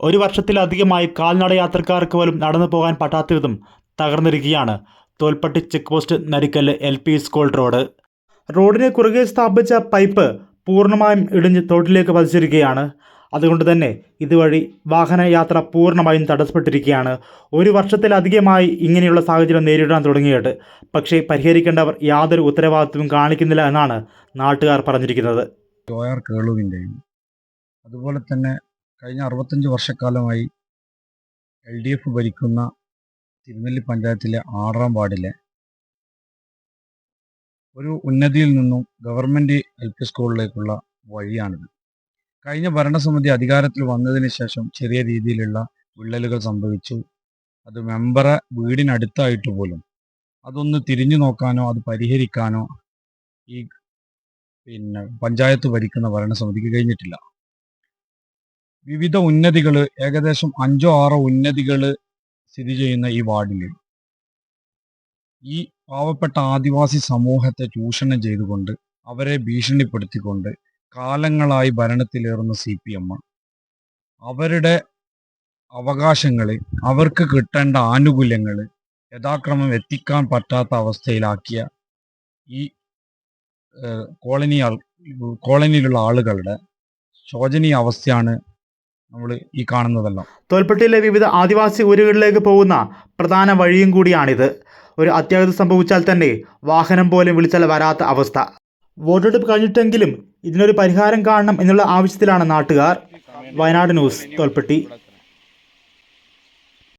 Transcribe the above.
ഒരു വർഷത്തിലധികമായി കാൽനട യാത്രക്കാർക്ക് പോലും നടന്നു പോകാൻ പറ്റാത്ത വിധം തകർന്നിരിക്കുകയാണ് Tholpetty check post Narikkallu L P school road. റോഡിന് കുറുകെ സ്ഥാപിച്ച പൈപ്പ് പൂർണമായും ഇടിഞ്ഞ് തോട്ടിലേക്ക് പതിച്ചിരിക്കുകയാണ്. അതുകൊണ്ട് തന്നെ ഇതുവഴി വാഹനയാത്ര പൂർണമായും തടസ്സപ്പെട്ടിരിക്കുകയാണ്. ഒരു വർഷത്തിലധികമായി ഇങ്ങനെയുള്ള സാഹചര്യം നേരിടാൻ തുടങ്ങിയിട്ട്. പക്ഷേ പരിഹരിക്കേണ്ടവർ യാതൊരു ഉത്തരവാദിത്വവും കാണിക്കുന്നില്ല എന്നാണ് നാട്ടുകാർ പറഞ്ഞിരിക്കുന്നത്. അതുപോലെ തന്നെ കഴിഞ്ഞ അറുപത്തഞ്ച് വർഷക്കാലമായി എൽ ഡി എഫ് ഭരിക്കുന്ന തിരുനെല്ലി പഞ്ചായത്തിലെ ആറാം വാർഡിലെ ഒരു ഉന്നതിയിൽ നിന്നും ഗവൺമെന്റ് എൽ പി സ്കൂളിലേക്കുള്ള വഴിയാണിത്. കഴിഞ്ഞ ഭരണസമിതി അധികാരത്തിൽ വന്നതിന് ശേഷം ചെറിയ രീതിയിലുള്ള വിള്ളലുകൾ സംഭവിച്ചു. അത് മെമ്പറെ വീടിനടുത്തായിട്ട് പോലും അതൊന്ന് തിരിഞ്ഞു നോക്കാനോ അത് പരിഹരിക്കാനോ ഈ പിന്നെ പഞ്ചായത്ത് ഭരിക്കുന്ന ഭരണസമിതിക്ക് കഴിഞ്ഞിട്ടില്ല. വിവിധ ഉന്നതികൾ ഏകദേശം അഞ്ചോ ആറോ ഉന്നതികൾ സ്ഥിതി ചെയ്യുന്ന ഈ വാർഡിൽ ഈ പാവപ്പെട്ട ആദിവാസി സമൂഹത്തെ ചൂഷണം ചെയ്തുകൊണ്ട് അവരെ ഭീഷണിപ്പെടുത്തിക്കൊണ്ട് കാലങ്ങളായി ഭരണത്തിലേറുന്ന സി പി എം. അവരുടെ അവകാശങ്ങൾ അവർക്ക് കിട്ടേണ്ട ആനുകൂല്യങ്ങൾ യഥാക്രമം എത്തിക്കാൻ പറ്റാത്ത അവസ്ഥയിലാക്കിയ ഈ കോളനി കോളനിയിലുള്ള ആളുകളുടെ ശോചനീയ അവസ്ഥയാണ് നമ്മൾ ഈ കാണുന്നതെല്ലാം. തോൽപ്പെട്ടിയിലെ വിവിധ ആദിവാസി ഊരുകളിലേക്ക് പോകുന്ന പ്രധാന വഴിയും കൂടിയാണിത്. ഒരു അത്യാഹിതം സംഭവിച്ചാൽ തന്നെ വാഹനം പോലും വിളിച്ചാൽ വരാത്ത അവസ്ഥ. വോട്ടെടുപ്പ് കഴിഞ്ഞിട്ടെങ്കിലും ഇതിനൊരു പരിഹാരം കാണണം എന്നുള്ള ആവശ്യത്തിലാണ് നാട്ടുകാർ. വയനാട് ന്യൂസ് തോൽപ്പെട്ടി.